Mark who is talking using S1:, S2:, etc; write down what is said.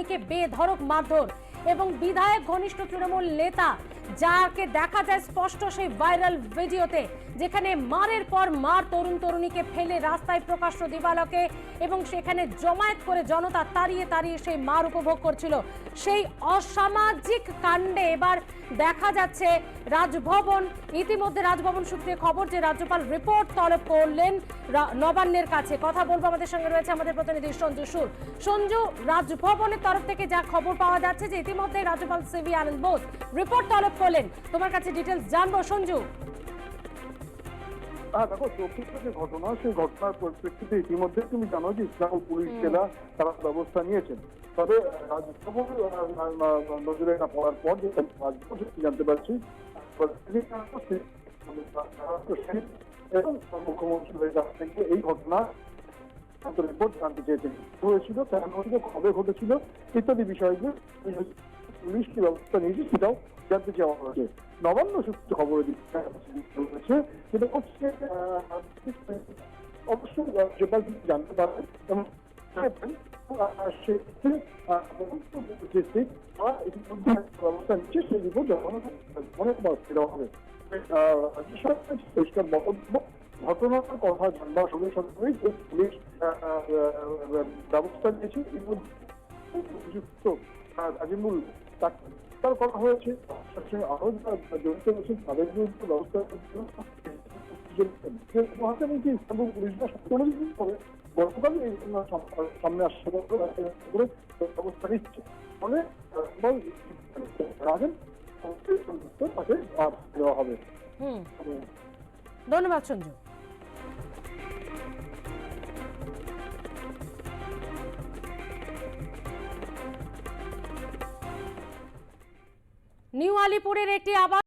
S1: তরুণীকে বেধড়ক মারধর এবং বিধায়ক ঘনিষ্ঠ তৃণমূল নেতা, যাকে দেখা যায় স্পষ্ট সেই ভাইরাল ভিডিওতে, যেখানে মারের পর মার তরুণ তরুণীকে ফেলে রাস্তায় প্রকাশ্য দিবালকে এবং সেখানে জমায়েত করে জনতা তাড়িয়ে তাড়িয়ে সেই মার উপভোগ করছিল। সেই অসামাজিক কাণ্ডে এবার দেখা যাচ্ছে রাজভবন, ইতিমধ্যে রাজভবন সূত্রে খবর যে রাজ্যপাল রিপোর্ট তলব করলেন নবান্নের কাছে। কথা বলব আমাদের সঙ্গে রয়েছে আমাদের প্রতিনিধি সঞ্জু সুর। সঞ্জু, রাজভবনের তরফ থেকে যা খবর পাওয়া যাচ্ছে যে ইতিমধ্যে রাজ্যপাল সিভি আনন্দ বোস রিপোর্ট তলব করলেন। তোমার কাছে ডিটেলস জানব সঞ্জু।
S2: হ্যাঁ দেখো চব্বিশে যে ঘটনা সেই ঘটনার পরিপ্রেক্ষিতে ইতিমধ্যে তুমি জানো যে ইসলামপুর পুলিশ জেলা তারা ব্যবস্থা নিয়েছেন। তবে রাজভবন নজরে না পড়ার পর যে রাজভবন জানতে পারছি। এবং মুখ্যমন্ত্রীর এই ঘটনা রিপোর্ট জানতে চেয়েছেন। হয়েছিল কেন হয়েছিল কবে ঘটেছিল ইত্যাদি বিষয়গুলো পুলিশ কি ব্যবস্থা নিয়েছে সেটাও জানতে চাওয়া হয়েছে। নবান্ন সূত্রে খবরের দিকে রয়েছে যেটা হচ্ছে অবশ্যই রাজ্যপাল জানতে পারবেন এবং সেক্ষেত্রে ব্যবস্থা নিচ্ছে সেই রিপোর্ট মনে দেওয়া হবে পরিষ্কার বক্তব্য ঘটনার কথা জানবার সঙ্গে সঙ্গেই যে পুলিশ ব্যবস্থা নিয়েছে ইতিমধ্যে অভিযুক্ত আহ, আজিমুল তাকে গ্রেপ্তার করা হয়েছে। তার সঙ্গে আরও যারা জড়িত রয়েছেন তাদের বিরুদ্ধে ব্যবস্থা মহাকালী যে ইস্তাম্বুল পুলিশ বা কোনো কিছু গতকাল এই সামনে আসছে ব্যবস্থা নিচ্ছে। ফলে রাজভবন রাখেন তাকে দেওয়া হবে।
S1: হুম। ধন্যবাদ সঞ্জু। নিউ আলিপুরের একটি আবাস